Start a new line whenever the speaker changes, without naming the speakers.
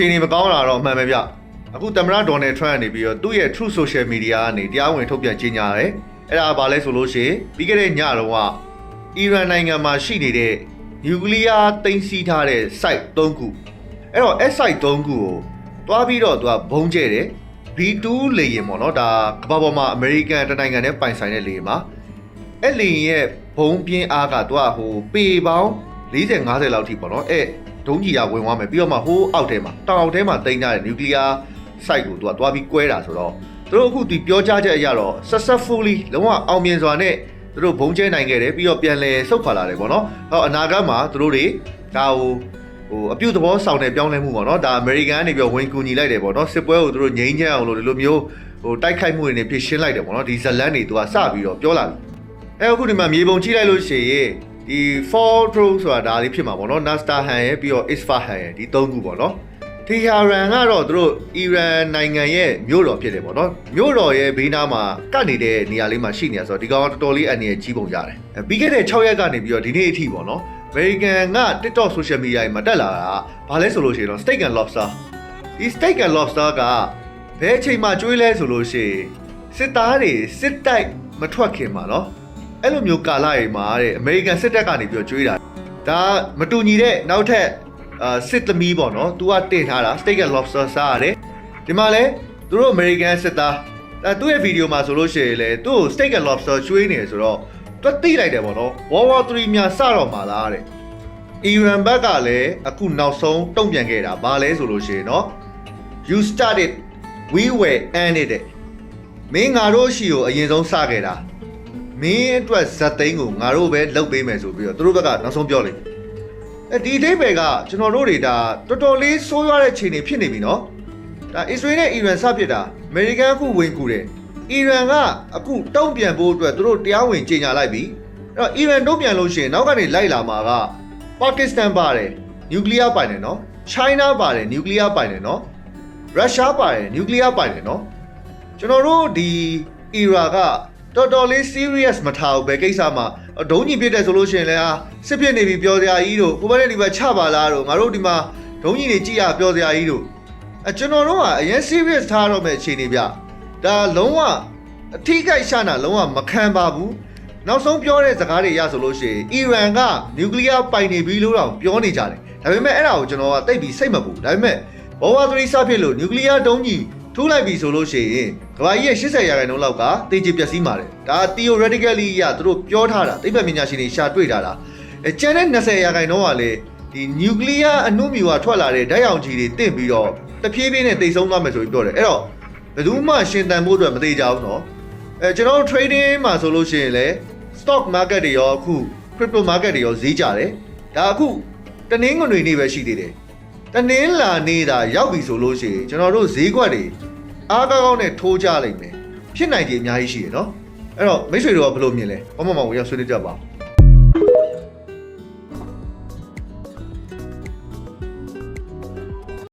အခြေအနေမကောင်းတာတော့အမှန်ပဲဗျအခုသမ္မတဒေါ်နယ်ထရန့်ကနေပြီးတော့သူ့ရဲ့ True Social Media ကနေတရားဝင်ထုတ်ပြန်ကြေညာတယ်အဲ့ဒါဘာလဲဆိုလို့ရှိရင်ပြီးခဲ့တဲ့ညတုန်းကအီရန်နိုင်ငံမှာရှိနေတဲ့နျူကလ িয়ার တင်စီထားတဲ့ site 3ခုအဲ့တော့အဲ့ site 3ခုကိုတွားပြီးတော့သူကဘုံကျဲတယ် B2 လေယာဉ်ပေါ့နော်ဒါကမ္ဘာပေါ်မှာအမေရိကန်တနိုင်ငံနဲ့ပိုင်ဆိုင်တဲ့လေယာဉ်မှာအဲ့လေယာဉ်ရဲ့ဘုံပြင်းအားကသူကဟိုပေပေါင်း40 50လောက်ထိပေါ့နော်အဲ့ ဒုံးကြီးကဝင်သွားမယ်ပြီးတော့မှဟိုးအောက်ထဲမှာတောင်အောက်ထဲမှာတင်ထားတဲ့နျူကလ িয়ার site ကိုသူကတွားပြီးကွဲတာဆိုတော့သူတို့အခုဒီပြောကြားချက်အရတော့ successfully လုံးဝအောင်မြင်စွာနဲ့သူတို့ဘုံကျဲနိုင်ခဲ့တယ်ပြီးတော့ပြန်လဲဆုတ်ခွာလာတယ်ပေါ့နော်ဟောအနာဂတ်မှာသူတို့တွေဒါဟိုဟိုအပြုတ်သဘောဆောင်တဲ့ပြောင်းလဲမှုပေါ့နော်ဒါအမေရိကန်ကနေပြီးတော့ဝင်ကူညီလိုက်တယ်ပေါ့နော်စစ်ပွဲကိုသူတို့ငြိမ်းချမ်းအောင်လို့ဒီလိုမျိုးဟိုတိုက်ခိုက်မှုတွေနဲ့ဖြစ်ရှင်းလိုက်တယ်ပေါ့နော်ဒီဇလန်တွေသူကစပြီးတော့ပြောလာပြီအဲအခုဒီမှာမြေပုံချိလိုက်လို့ရှိရင် ဒီ four throw ဆိုတာဒါလေးဖြစ်မှာပေါ့နော် Nasta Han ရဲ့ပြီးတော့ Isfahan ရဲ့ဒီသုံးခုပေါ့နော်တီဟာရန်ကတော့သူတို့အီရန်နိုင်ငံရဲ့မြို့တော်ဖြစ်တယ်ပေါ့နော်မြို့တော်ရဲ့ဘေးနားမှာကတ်နေတဲ့နေရာလေးမှာရှိနေတာဆိုတော့ဒီကောင်ကတော်တော်လေးအန်ရကြီးပုံရတယ်အဲပြီးခဲ့တဲ့6ရက်ကနေပြီးတော့ဒီနေ့အထိပေါ့နော် American က TikTok social media တွေမှာတက်လာတာဘာလဲဆိုလို့ရှိရင်တော့ steak and lobster ဒီ steak and lobster ကဘယ်အချိန်မှကျွေးလဲဆိုလို့ရှိရင်စစ်သားတွေစစ်တိုက်မထွက်ခင်မှာနော် အဲ့လိုမျိုးကာလတွေမှာတဲ့အမေရိကန်စစ်တပ်ကနေပြီးတော့ကြွေးတာဒါမတူညီတဲ့နောက်ထပ်အာစစ်သမီးပေါ့နော်။ तू ကတင်ထားတာ steak and lobster စားရတယ်။ဒီမှာလဲသူတို့ American စစ်သားအဲသူ့ရဲ့ဗီဒီယိုမှာဆိုလို့ရှိရင်လေသူ့ကို steak and lobster ကျွေးနေတယ်ဆိုတော့သူသိလိုက်တယ်ပေါ့နော်။ World War 3များစတော့မှာလားတဲ့။ Iran ဘက်ကလည်းအခုနောက်ဆုံးတုံ့ပြန်ခဲ့တာဘာလဲဆိုလို့ရှိရင်နော် You started we were ended မင်းငါတို့ရှိကိုအရင်ဆုံးစခဲ့တာ မင်းအတွက်ဇက်သိန်းကိုငါတို့ပဲလုတ်ပေးမယ်ဆိုပြီးတော့သူတို့ဘက်ကနောက်ဆုံးပြောလိုက်အဲဒီအိဗယ်ကကျွန်တော်တို့တွေဒါတော်တော်လေးဆိုးရွားတဲ့ခြေနေဖြစ်နေပြီနော်ဒါအစ္စရေးနဲ့အီရန်စပစ်တာအမေရိကန်အခုဝင်ကူတယ်အီရန်ကအခုတုံ့ပြန်ဖို့အတွက်သူတို့တရားဝင်ကြေညာလိုက်ပြီအဲ့တော့အီရန်တုံ့ပြန်လို့ရှိရင်နောက်ကနေလိုက်လာမှာကပါကစ္စတန်ပါတယ်နျူကလ িয়ার ပိုင်တယ်နော်ချိုင်းနာပါတယ်နျူကလ িয়ার ပိုင်တယ်နော်ရုရှားပါတယ်နျူကလ িয়ার ပိုင်တယ်နော်ကျွန်တော်တို့ဒီအီရာက တော်တော်လေး serious မထားဘူးပဲကိစ္စမှာဒုံးကြီးပြစ်တယ်ဆိုလို့ရှိရင်လည်းဟာစစ်ပြစ်နေပြီပြောစရာကြီးတို့ဟိုဘက်နဲ့ဒီဘက်ချပါလားတို့ငါတို့ဒီမှာဒုံးကြီးတွေကြည့်ရပြောစရာကြီးတို့အဲကျွန်တော်တို့ကအရင် serious ထားတော့မဲ့အခြေအနေဗျဒါလုံးဝအထိကိစ္စနာလုံးဝမခံပါဘူးနောက်ဆုံးပြောတဲ့စကားတွေရဆိုလို့ရှိရင်အီရန်ကနျူကလ িয়ার ပိုင်နေပြီလို့တော့ပြောနေကြတယ်ဒါပေမဲ့အဲ့ဒါကိုကျွန်တော်ကတိတ်ပြီးစိတ်မပူဒါပေမဲ့ဘောဝါ3စဖြစ်လို့နျူကလ িয়ার ဒုံးကြီး ထိုးလိုက်ပြီဆိုလို့ရှိရင်ကမ္ဘာကြီးရဲ့80ရာခိုင်နှုန်းလောက်ကတေချေပျက်စီးမှာတယ်ဒါ theoretically ရသူတို့ပြောထားတာသိပ္ပံပညာရှင်တွေရှာတွေ့ထားတာအဲကျန်တဲ့20ရာခိုင်နှုန်းကလေဒီနျူကလ িয়ার အနုမြူကထွက်လာတဲ့ဓာတ်ရောင်ခြည်တွေတင့်ပြီးတော့တဖြည်းဖြည်းနဲ့တိတ်ဆုံးသွားမယ်ဆိုပြီးပြောတယ်အဲ့တော့ဘယ်သူမှရှင်တန်ဖို့အတွက်မသေးကြဘူးเนาะအဲကျွန်တော်တို့ trading မှာဆိုလို့ရှိရင်လေ stock market တွေရောအခု crypto market တွေရောဈေးကြတယ်ဒါအခုတနင်္ဂနွေနေ့ပဲရှိသေးတယ် တနင်္လာနေ့တာရောက်ပြီဆိုလို့ရှိရင်ကျွန်တော်တို့ဈေးကွက်တွေအားကောင်းကောင်းနဲ့ထိုးကြလိမ့်မယ်ဖြစ်နိုင်တယ်အများကြီးရှိရနော်အဲ့တော့မိတ်ဆွေတို့ကဘယ်လိုမြင်လဲဘောမမောင်ကိုရောက်ဆွေးနွေးကြပါဦး